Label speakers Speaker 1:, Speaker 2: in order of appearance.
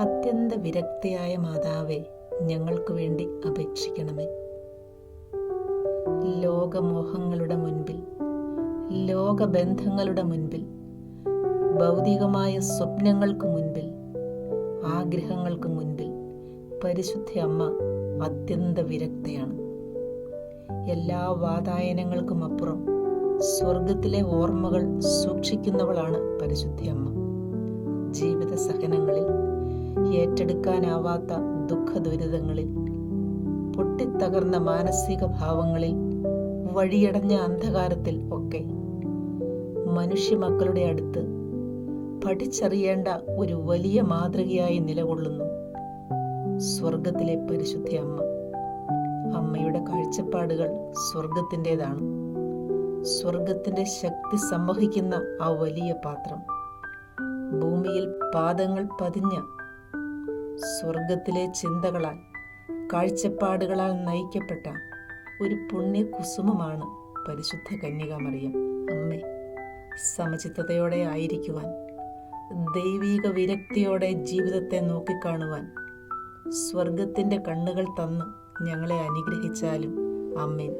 Speaker 1: അത്യന്ത വിരക്തിയായ മാതാവേ ഞങ്ങൾക്ക് വേണ്ടി അപേക്ഷിക്കണമേ. ലോകമോഹങ്ങളുടെ മുൻപിൽ ലോകബന്ധങ്ങളുടെ മുൻപിൽ ഭൗതികമായ സ്വപ്നങ്ങൾക്ക് മുൻപിൽ ആഗ്രഹങ്ങൾക്ക് മുൻപിൽ പരിശുദ്ധ അമ്മ അത്യന്ത വിരക്തയാണ്. എല്ലാ വാതായനങ്ങൾക്കും അപ്പുറം സ്വർഗത്തിലെ ഓർമ്മകൾ സൂക്ഷിക്കുന്നവളാണ് പരിശുദ്ധ അമ്മ. ഏറ്റെടുക്കാനാവാത്ത ദുഃഖ ദുരിതങ്ങളിൽ പൊട്ടിത്തകർന്ന മാനസിക ഭാവങ്ങളിൽ വഴിയടഞ്ഞ അന്ധകാരത്തിൽ ഒക്കെ മനുഷ്യ മക്കളുടെ അടുത്ത് പഠിച്ചറിയേണ്ട ഒരു വലിയ മാതൃകയായി നിലകൊള്ളുന്നു സ്വർഗത്തിലെ പരിശുദ്ധ അമ്മ. അമ്മയുടെ കാഴ്ചപ്പാടുകൾ സ്വർഗത്തിന്റെതാണ് സ്വർഗത്തിന്റെ ശക്തി സംവഹിക്കുന്ന ആ വലിയ പാത്രം. ഭൂമിയിൽ പാദങ്ങൾ പതിഞ്ഞ സ്വർഗത്തിലെ ചിന്തകളാൽ കാഴ്ചപ്പാടുകളാൽ നയിക്കപ്പെട്ട ഒരു പുണ്യകുസുമമാണ് പരിശുദ്ധ കന്യകാമറിയം. അമ്മേ സമചിത്തതയോടെ ആയിരിക്കുവാൻ ദൈവീക വിരക്തിയോടെ ജീവിതത്തെ നോക്കിക്കാണുവാൻ സ്വർഗത്തിന്റെ കണ്ണുകൾ തന്ന് ഞങ്ങളെ അനുഗ്രഹിച്ചാലും അമ്മേൻ